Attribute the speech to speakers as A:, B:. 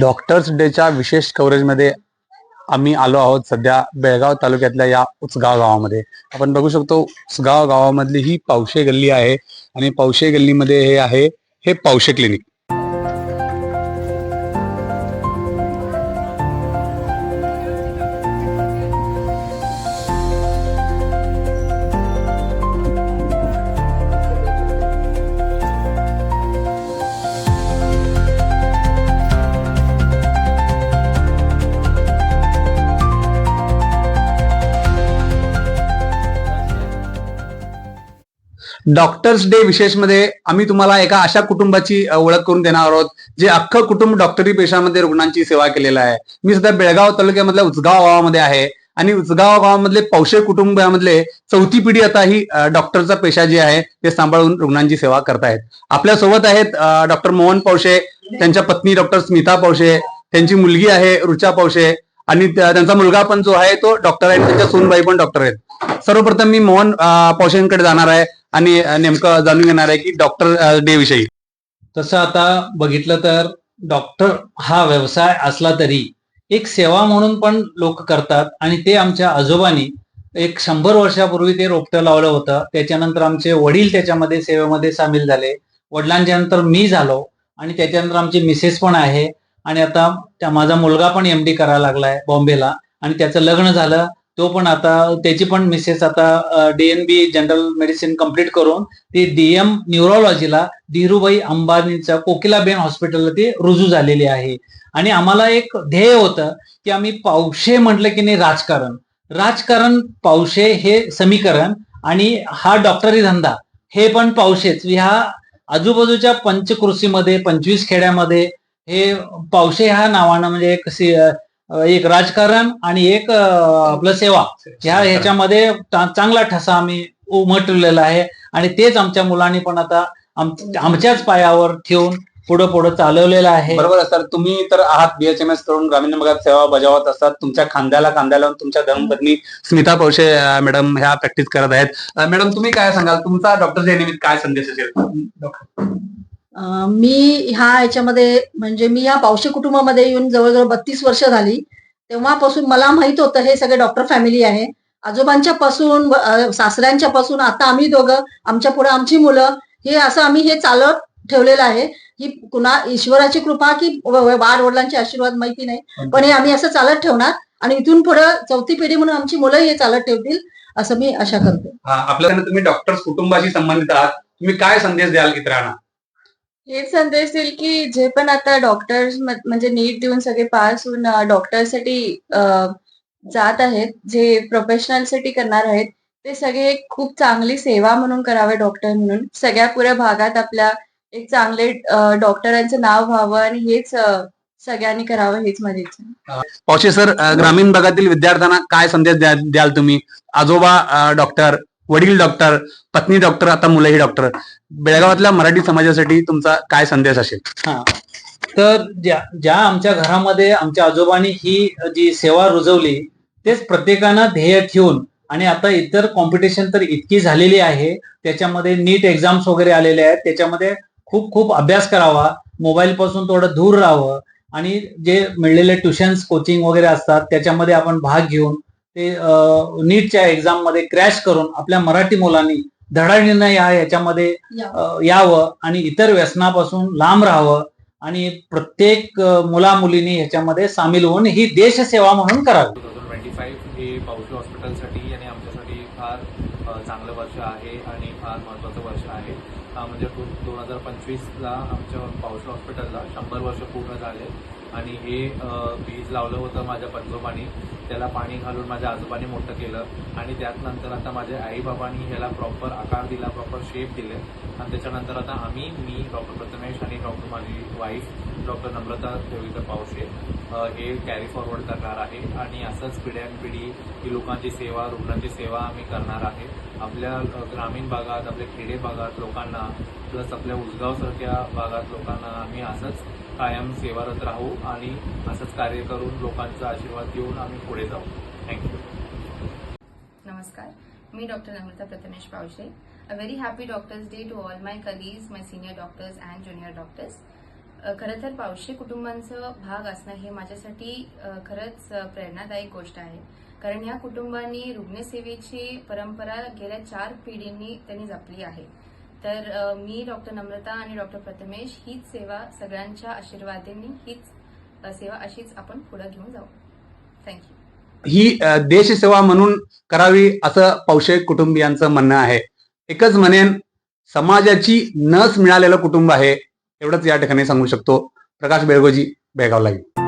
A: Doctors डेच्या विशेष कव्हरेजमध्ये आम्ही आलो आहोत सध्या बेळगाव तालुक्यातल्या या उचगाव गावामध्ये. आपण बघू शकतो उचगाव गावामधली ही पावशे गल्ली आहे आणि पावशे गल्लीमध्ये हे आहे हे पावशे क्लिनिक. डॉक्टर्स डे विशेषमध्ये आम्ही तुम्हाला एका अशा कुटुंबाची ओळख करून देणार आहोत जे अख्खं कुटुंब डॉक्टरी पेशामध्ये रुग्णांची सेवा केलेलं आहे. मी सध्या बेळगाव तालुक्यामधल्या उचगाव गावामध्ये आहे आणि उचगाव गावामधले पौशे कुटुंबामधले चौथी पिढी आता ही डॉक्टरचा पेशा जे आहे ते सांभाळून रुग्णांची सेवा करतायत. आपल्यासोबत आहेत डॉक्टर मोहन पावशे त्यांच्या पत्नी डॉक्टर स्मिता पावशे त्यांची मुलगी आहे रुचा पावशे आणि त्यांचा मुलगा पण जो आहे तो डॉक्टर आहे त्यांच्या सोनबाई पण डॉक्टर आहेत. सर्वप्रथम मी मोहन अ, पौशेंकडे जाणार आहे. आणि नेमकं जाणून घेणार आहे की डॉक्टर डे विषयी
B: तसं आता बघितलं तर डॉक्टर हा व्यवसाय असला तरी एक सेवा म्हणून पण लोक करतात आणि ते आमच्या आजोबांनी एक शंभर वर्षापूर्वी ते रोपटं लावलं होतं. त्याच्यानंतर आमचे वडील त्याच्यामध्ये सेवेमध्ये सामील झाले. वडिलांच्या नंतर मी झालो आणि त्याच्यानंतर आमची मिसेस पण आहे. आणि आता त्या माझा मुलगा पण एम डी करायला लागलाय बॉम्बेला आणि त्याचं लग्न झालं. तो पण आता त्याची पण मिसेस आता डीएनबी जनरल मेडिसिन कंप्लीट करून ती डीएम न्यूरोलॉजीला धीरूभाई अंबानीच्या कोकिलाबेन हॉस्पिटलला ती रुजू झालेली आहे. आणि आम्हाला एक ध्येय होतं की आम्ही पावशे म्हटलं की नाही राजकारण. राजकारण पावशे हे समीकरण आणि हा डॉक्टरी धंदा. हे पण पावशेच. ह्या आजूबाजूच्या पंचकृषीमध्ये पंचवीस खेड्यामध्ये हे पावशे ह्या नावानं म्हणजे एक एक राजकारण आणि एक आपलं सेवा. ह्या ह्याच्यामध्ये चांगला ठसा आम्ही उमटलेला आहे. आणि तेच आमच्या मुलांनी पण आता आम- आमच्याच पायावर ठेवून पुढं पुढं चालवलेलं आहे.
A: बरोबर आहे सर. तुम्ही तर आहात बीएचएमएस करून ग्रामीण भागात सेवा बजावत असतात. तुमच्या खांद्याला खांद्या लावून तुमच्या धर्मपत्नी स्मिता पौशे अ, मॅडम ह्या प्रॅक्टिस करत आहेत. मॅडम तुम्ही काय सांगाल? तुमचा डॉक्टर निमित्त काय संदेश असेल?
C: मी ह्या याच्यामध्ये म्हणजे मी या पावशी कुटुंबामध्ये येऊन जवळजवळ बत्तीस वर्ष झाली. तेव्हापासून मला माहीत होतं हे सगळे डॉक्टर फॅमिली आहे. आजोबांच्या पासून सासऱ्यांच्या पासून आता आम्ही दोघं आमच्या पुढे आमची मुलं हे असं आम्ही हे चालत ठेवलेलं आहे. ही कुणा ईश्वराची कृपा की वाढ वडिलांचे आशीर्वाद माहिती नाही. पण हे आम्ही असं चालत ठेवणार आणि इथून पुढे चौथी पिढी म्हणून आमची मुलं हे चालत ठेवतील असं मी आशा करते.
A: आपल्याकडे तुम्ही डॉक्टर्स कुटुंबाशी संबंधित आहात. तुम्ही काय संदेश द्याल इतरांना?
D: हेच संदेश देईल की जे पण आता डॉक्टर्स म्हणजे नीट देऊन सगळे पास होऊन डॉक्टरसाठी जात आहेत जे प्रोफेशनलसाठी करणार आहेत ते सगळे खूप चांगली सेवा म्हणून करावे डॉक्टर म्हणून. सगळ्या पुऱ्या भागात आपल्या एक चांगले डॉक्टरांचं नाव व्हावं आणि हेच सगळ्यांनी करावं हेच माझी इच्छा.
A: पौशे सर ग्रामीण भागातील विद्यार्थ्यांना काय संदेश द्याल तुम्ही? आजोबा डॉक्टर वडील डॉक्टर पत्नी डॉक्टर आता मुलंही डॉक्टर बेळगावातल्या मराठी समाजासाठी तुमचा काय संदेश असेल?
B: हा. तर ज्या ज्या आमच्या घरामध्ये आमच्या आजोबांनी ही जी सेवा रुजवली तेच प्रत्येकानं ध्येय ठेवून आणि आता इतर कॉम्पिटिशन तर इतकी झालेली आहे त्याच्यामध्ये नीट एक्झाम्स वगैरे आलेले आहेत त्याच्यामध्ये खूप खूप अभ्यास करावा मोबाईल पासून थोडं दूर राहावं आणि जे मिळलेले ट्युशन्स कोचिंग वगैरे असतात त्याच्यामध्ये आपण भाग घेऊन ते नीटच्या एक्झाममध्ये क्रॅश करून आपल्या मराठी मुलांनी धडाडीनं या. याच्यामध्ये यावं आणि इतर व्यसनापासून लांब राहावं आणि प्रत्येक मुला मुलींनी ह्याच्यामध्ये सामील होऊन ही देशसेवा म्हणून करावी.
E: टू थाउजंड ट्वेंटी फाईव्ह हे पावशी हॉस्पिटलसाठी आणि आमच्यासाठी फार चांगलं वर्ष आहे आणि फार महत्त्वाचं वर्ष आहे. म्हणजे दोन हजार पंचवीसला आमच्या पावसा हॉस्पिटलला शंभर वर्ष पूर्ण झाले. आणि हे बीज लावलं होतं माझ्या पंजोबानी. त्याला पाणी घालून माझ्या आजोबांनी मोठं केलं. आणि त्यात नंतर आता माझ्या आईबाबांनी ह्याला प्रॉपर आकार दिला प्रॉपर शेप दिले. आणि त्याच्यानंतर आता आम्ही मी डॉक्टर प्रथमेश आणि डॉक्टर माझी वाईफ डॉक्टर नम्रता देवीकर पावशे हे कॅरी फॉरवर्ड करणार आहे. आणि असंच पिढ्यानपिढी ही लोकांची सेवा रुग्णांची सेवा आम्ही करणार आहे. आपल्या ग्रामीण भागात आपल्या खेडे भागात लोकांना प्लस आपल्या उसगावसारख्या भागात लोकांना आम्ही असंच कायम सेवारत राहू आणि असंच कार्य करून लोकांचा आशीर्वाद घेऊन आम्ही पुढे जाऊ. थँक्यू
F: नमस्कार. मी doctor Namrata Prathamesh Pawshe. A very happy doctors day to all my colleagues my senior doctors and junior doctors खरं तर पावशे कुटुंबांचं भाग असणं हे माझ्यासाठी खरंच प्रेरणादायी गोष्ट आहे. कारण या कुटुंबांनी रुग्णसेवेची परंपरा गेल्या चार पिढींनी त्यांनी जपली आहे. तर मी डॉक्टर नम्रता आणि डॉक्टर प्रथमेश हीच सेवा सगळ्यांच्या आशीर्वादांनी हीच सेवा अशीच आपण पुढे घेऊन जाऊ. थँक्यू
A: ही देशसेवा म्हणून करावी असं पौशे कुटुंबियांचं म्हणणं आहे. एकच म्हणेन समाजाची नस मिळालेलं कुटुंब आहे एवढंच या ठिकाणी सांगू शकतो. प्रकाश बेळगोजी बेळगाव लाईव्ह